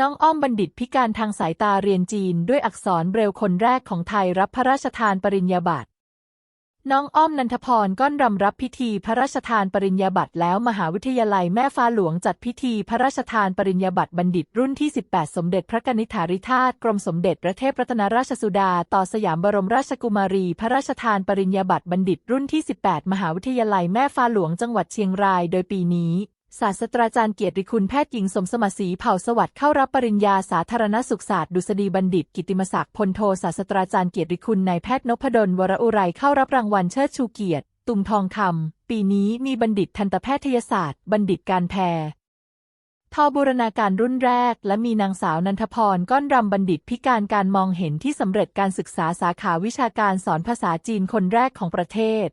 น้องอ้อมบัณฑิตพิการทางสายตาเรียนจีนด้วยอักษรเบรลคนแรกของไทยรับพระราชทานปริญญาบัตรน้องอ้อมนันทพรก้อนรำรับพิธีพระราชทานปริญญาบัตรแล้วมหาวิทยาลัยแม่ฟ้าหลวงจัดพิธีพระราชทานปริญญาบัตรบัณฑิตรุ่นที่ 18 สมเด็จพระนิธิาธิราชกรมสมเด็จพระเทพรัตนราชสุดา ต่อสยามบรมราชกุมารี พระราชทานปริญญาบัตรบัณฑิตรุ่นที่ 18 มหาวิทยาลัยแม่ฟ้าหลวงจังหวัดเชียงราย โดยปีนี้ ศาสตราจารย์เกียรติคุณแพทย์หญิงสมสมศรีเผ่าสวัสดิ์เข้ารับปริญญาสาธารณสุขศาสตร์ดุษฎีบัณฑิต กิตติมศักดิ์พลโทศาสตราจารย์เกียรติคุณนายแพทย์นพดลวรอุไรเข้ารับรางวัลเชิดชูเกียรติ ตุงทองคำปีนี้มีบัณฑิตทันตแพทยศาสตร์ บัณฑิตการแพทย์ทอบูรณาการรุ่นแรก และมีนางสาวนันทพรก้อนรำบัณฑิตพิการการมองเห็นที่สำเร็จการศึกษาสาขาวิชาการสอนภาษาจีนคนแรกของประเทศ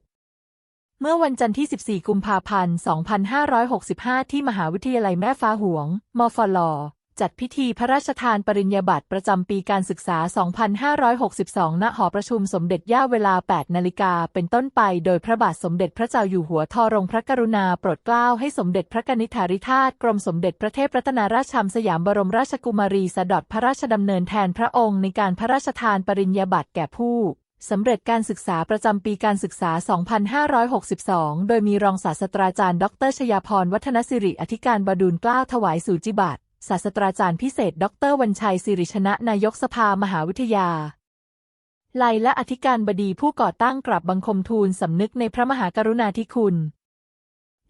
เมื่อวันจันทร์ที่ 14 กุมภาพันธ์ 2565 ที่มหาวิทยาลัยแม่ฟ้าหวง มฟล จัดพิธีพระราชทานปริญญาบัตรประจำปีการศึกษา 2562 ณ หอประชุมสมเด็จย่าเวลา 8 นาฬิกาเป็นต้นไป โดยพระบาทสมเด็จพระเจ้าอยู่หัวทอรงพระกรุณาโปรดเกล้าให้สมเด็จพระนิธาธิราชกรมสมเด็จพระเทพรัตนราชชำสยามบรมราชกุมารีสดดพระราชดำเนินแทนพระองค์ในการพระราชทานปริญญาบัตรแก่ผู้ สำเร็จการศึกษาประจำปีการศึกษา 2562 โดยมีรองศาสตราจารย์ ดรชยาพร วัฒนสิริ อธิการบดูลกล้าถวายสูจิบัตรศาสตราจารย์พิเศษ ดรวันชัยสิริชนะ นายกสภามหาวิทยาลัยและอธิการบดีผู้ก่อตั้งกลับบังคมทูลสำนึกในพระมหากรุณาธิคุณ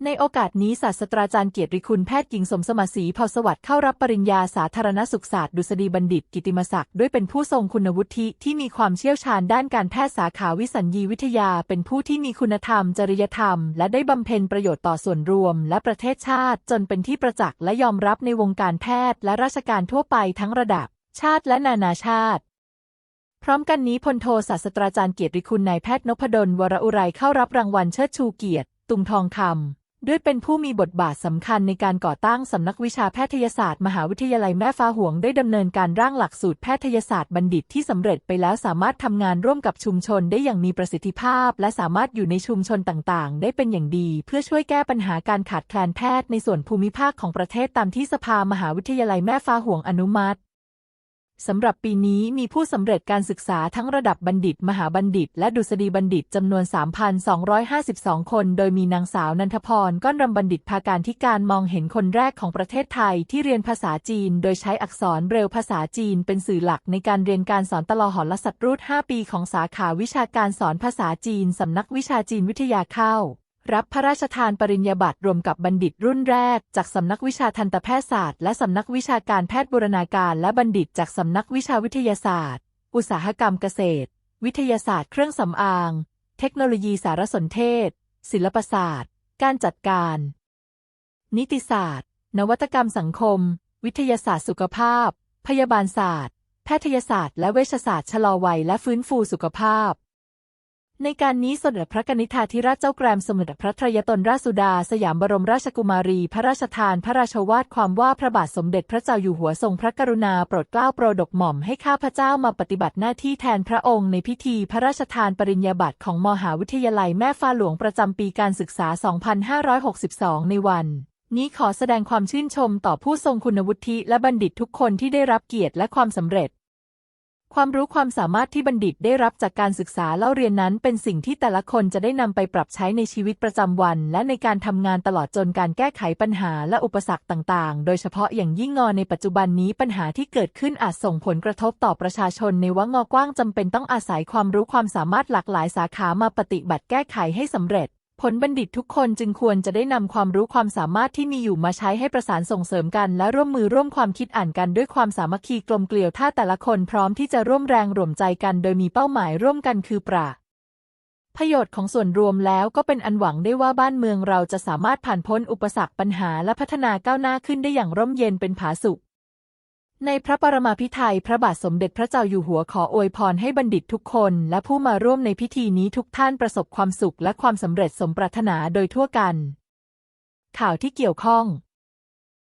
ในโอกาสนี้ศาสตราจารย์เกียรติคุณแพทย์หญิงสมสมศรีเผ่าสวัสดิ์เข้ารับปริญญาสาธารณสุขศาสตร์ดุษฎีบัณฑิตกิติมศักดิ์ด้วยเป็นผู้ทรงคุณวุฒิที่มีความเชี่ยวชาญด้านการแพทย์สาขาวิสัญญีวิทยา เป็นผู้ที่มีคุณธรรม จริยธรรม และได้บำเพ็ญประโยชน์ต่อส่วนรวม และประเทศชาติ จนเป็นที่ประจักษ์และยอมรับในวงการแพทย์ และราชการทั่วไปทั้งระดับ ชาติและนานาชาติพร้อมกันนี้พลโทศาสตราจารย์เกียรติคุณนายแพทย์นพดลวรอุไรเข้ารับรางวัลเชิดชูเกียรติ ตุงทองคำ ด้วยเป็นผู้มีบทบาทสำคัญในการก่อตั้งสำนักวิชาแพทยศาสตร์ มหาวิทยาลัยแม่ฟ้าหวงได้ดำเนินการร่างหลักสูตรแพทยศาสตร์บัณฑิตที่สำเร็จไปแล้วสามารถทำงานร่วมกับชุมชนได้อย่างมีประสิทธิภาพ และสามารถอยู่ในชุมชนต่างๆ ได้เป็นอย่างดี เพื่อช่วยแก้ปัญหาการขาดแคลนแพทย์ในส่วนภูมิภาคของประเทศตามที่สภามหาวิทยาลัยแม่ฟ้าหวงอนุมัติ สำหรับปีนี้มีผู้สำเร็จการศึกษาทั้งระดับบัณฑิต มหาบัณฑิต และดุษฎีบัณฑิตจำนวน 3,252 คน โดยมีนางสาวนันทพรก้อนรำบัณฑิตภาการที่การมองเห็นคนแรกของประเทศไทยที่เรียนภาษาจีน โดยใช้อักษรเบรลภาษาจีนเป็นสื่อหลักในการเรียนการสอนตลอหอละสัตรูด 5 ปีของสาขาวิชาการสอนภาษาจีนสำนักวิชาจีนวิทยาเข้า รับพระราชทานปริญญาบัตรรวมกับบัณฑิตรุ่นแรก จากสำนักวิชาทันตแพทยศาสตร์ และสำนักวิชาการแพทย์บูรณาการ และบัณฑิตจากสำนักวิชาวิทยาศาสตร์ อุตสาหกรรมเกษตร วิทยาศาสตร์ เครื่องสำอาง เทคโนโลยีสารสนเทศ ศิลปศาสตร์ การจัดการ นิติศาสตร์ นวัตกรรมสังคม วิทยาศาสตร์สุขภาพ พยาบาลศาสตร์ แพทยศาสตร์ และเวชศาสตร์ชะลอวัยและฟื้นฟูสุขภาพ ในการนี้สมเด็จพระนิธิาธิราชเจ้าแกรมสมเด็จพระทรยตนราชสุดา สยามบรมราชกุมารี พระราชทาน พระราชวาทความว่าพระบาทสมเด็จพระเจ้าอยู่หัวทรงพระกรุณาโปรดเกล้าโปรดกหม่อมให้ข้าพเจ้ามาปฏิบัติหน้าที่แทนพระองค์ในพิธีพระราชทานปริญญาบัตรของมหาวิทยาลัยแม่ฟ้าหลวงประจำปีการศึกษา 2562 ในวันนี้ขอแสดงความชื่นชมต่อผู้ทรงคุณวุฒิและบัณฑิตทุกคนที่ได้รับเกียรติและความสำเร็จ ความรู้ความสามารถที่บัณฑิตได้รับจากการศึกษาเล่าเรียนนั้น เป็นสิ่งที่แต่ละคนจะได้นำไปปรับใช้ในชีวิตประจำวัน และในการทำงานตลอดจนการแก้ไขปัญหาและอุปสรรคต่างๆ โดยเฉพาะอย่างยิ่งงอในปัจจุบันนี้ปัญหาที่เกิดขึ้นอาจส่งผลกระทบต่อประชาชนในวงอกว้างจำเป็นต้องอาศัยความรู้ความสามารถหลากหลายสาขามาปฏิบัติแก้ไขให้สำเร็จ ผลบัณฑิตทุกคนจึงควรจะได้นำความรู้ความสามารถที่มีอยู่มาใช้ให้ประสานส่งเสริมกันและร่วมมือร่วมความคิดอ่านกันด้วยความสามัคคีกลมเกลียวถ้าแต่ละคนพร้อมที่จะร่วมแรงร่วมใจกันโดยมีเป้าหมายร่วมกันคือประประโยชน์ของส่วนรวมแล้วก็เป็นอันหวังได้ว่าบ้านเมืองเราจะสามารถผ่านพ้นอุปสรรคปัญหาและพัฒนาก้าวหน้าขึ้นได้อย่างร่มเย็นเป็นผาสุก ในพระปรมาภิไธยพระบาทสมเด็จพระเจ้าอยู่หัวขออวยพรให้บัณฑิตทุกคน และผู้มาร่วมในพิธีนี้ทุกท่านประสบความสุขและความสำเร็จสมปรารถนาโดยทั่วกัน ข่าวที่เกี่ยวข้อง